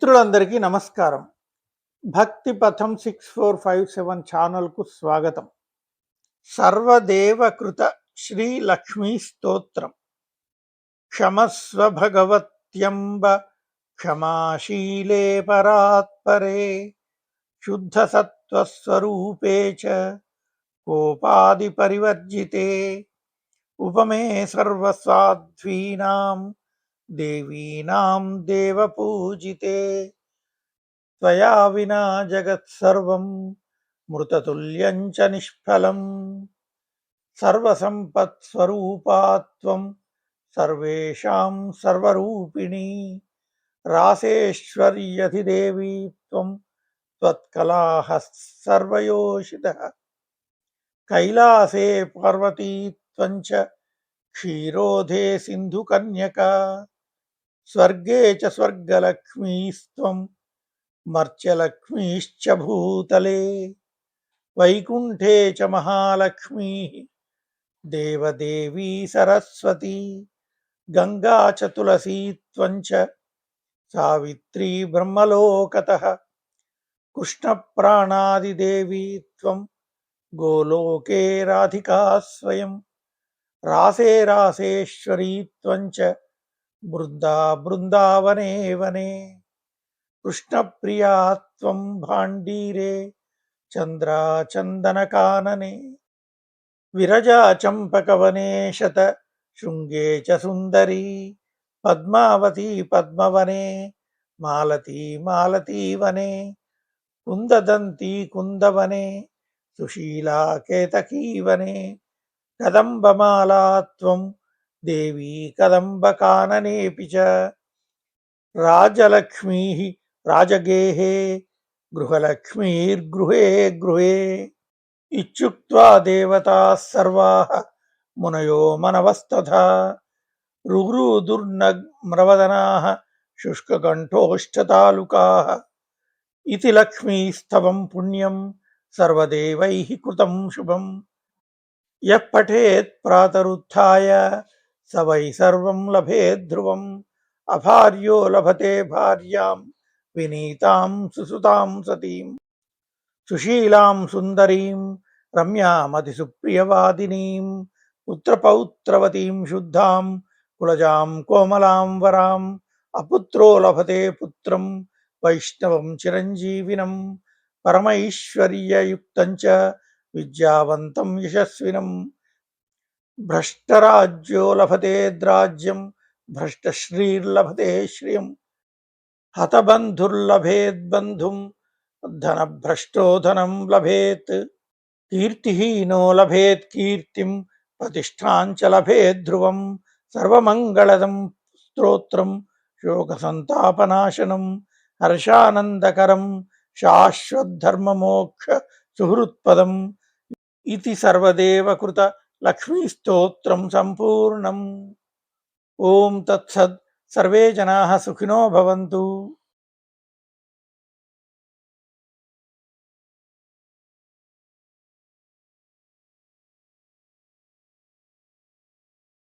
మిత్రులందరికీ నమస్కారం భక్తి పథం సిక్స్ ఫోర్ ఫైవ్ సెవెన్ ఛానల్కు స్వాగతం సర్వదేవకృత శ్రీ లక్ష్మీ స్తోత్రం క్షమస్వ భగవత్యంబ క్షమాశీలే పరాత్పరే శుద్ధ సత్వస్వరూపే చ కోపాది పరివర్జితే ఉపమే సర్వసాధ్వీనాం देवीनां देवपूजिते। त्वया विना जगत्सर्वं मृततुल्यं च निष्फलम्। सर्वसम्पत्स्वरूपा त्वं सर्वेषां सर्वरूपिणी। रासेश्वर्यधिदेवी त्वं त्वत्कलाहः सर्वयोषितः कैलासे पार्वती त्वञ्च क्षीरोधे सिन्धुकन्यका। స్వర్గే చ స్వర్గలక్ష్మీస్త్వం మర్త్యలక్ష్మీశ్చ భూతలే. వైకుంఠే చ మహాలక్ష్మీ దేవదేవీ సరస్వతి. గంగా చ తులసీత్వంచ సావిత్రీ బ్రహ్మలోకత. కృష్ణప్రాణాదిదేవీ త్వం గోలోకే రాధికా స్వయం రాసే రాసేశ్వరీ త్వంచ బృందా బృందావనే వనే. కృష్ణప్రియా త్వం భాండీరే చంద్రా చందనకాననే విరజా చంపకవనే శత శృంగే చ సుందరీ. పద్మావతి పద్మవనే మాలతీ మాలతీవనే కుందదంతి కుందవనే సుశీలా కేతకీవనే కదంబమాలా దేవీ కదంబకాననేపి చ. రాజలక్ష్మీ రాజగేహే గృహలక్ష్మీర్గృహే గృహే ఇచ్చుక్వా దేవతా సర్వా మునయో మనవస్తథా రురుదుర్నమ్రవదనా శుష్కకంఠోష్ఠతాలుకా ఇది లక్ష్మీస్తవం పుణ్యం సర్వదేవై కృతం శుభం యః ప్రాతరుత్య స వై సర్వం లభే ధ్రువం. అభార్యో లభతే భార్యాం. వినీతాం సుసుతాం సతీం. సుశీలాం సుందరీం. రమ్యామతిసుప్రియవాదినీం పుత్రపౌత్రవతీం శుద్ధాం. కులజాం కోమలాం వరాం. అపుత్రో లభతే పుత్రం. వైష్ణవం చిరంజీవినం. పరమైశ్వర్యయుక్తం విద్యావంతం యశస్వినం. భ్రష్టరాజ్యో లభతేద్రాజ్యం భ్రష్టశ్రీర్లభతే శ్రియం హతబంధుర్లభేద్బంధుం ధనభ్రష్టో ధనం లభేత్ కీర్తిహీనో లభేత్ కీర్తిం ప్రతిష్టాంచ లభేద్ ధ్రువం సర్వమంగళదం స్తోత్రం శోకసంతాపనాశనం హర్షానందకరం శాశ్వద్ధర్మమోక్ష సుహృత్పదం ఇది సర్వదేవకృత లక్ష్మీస్తోత్రం సంపూర్ణం ఓం తత్సత్ సర్వే జనా సుఖినో భవంతు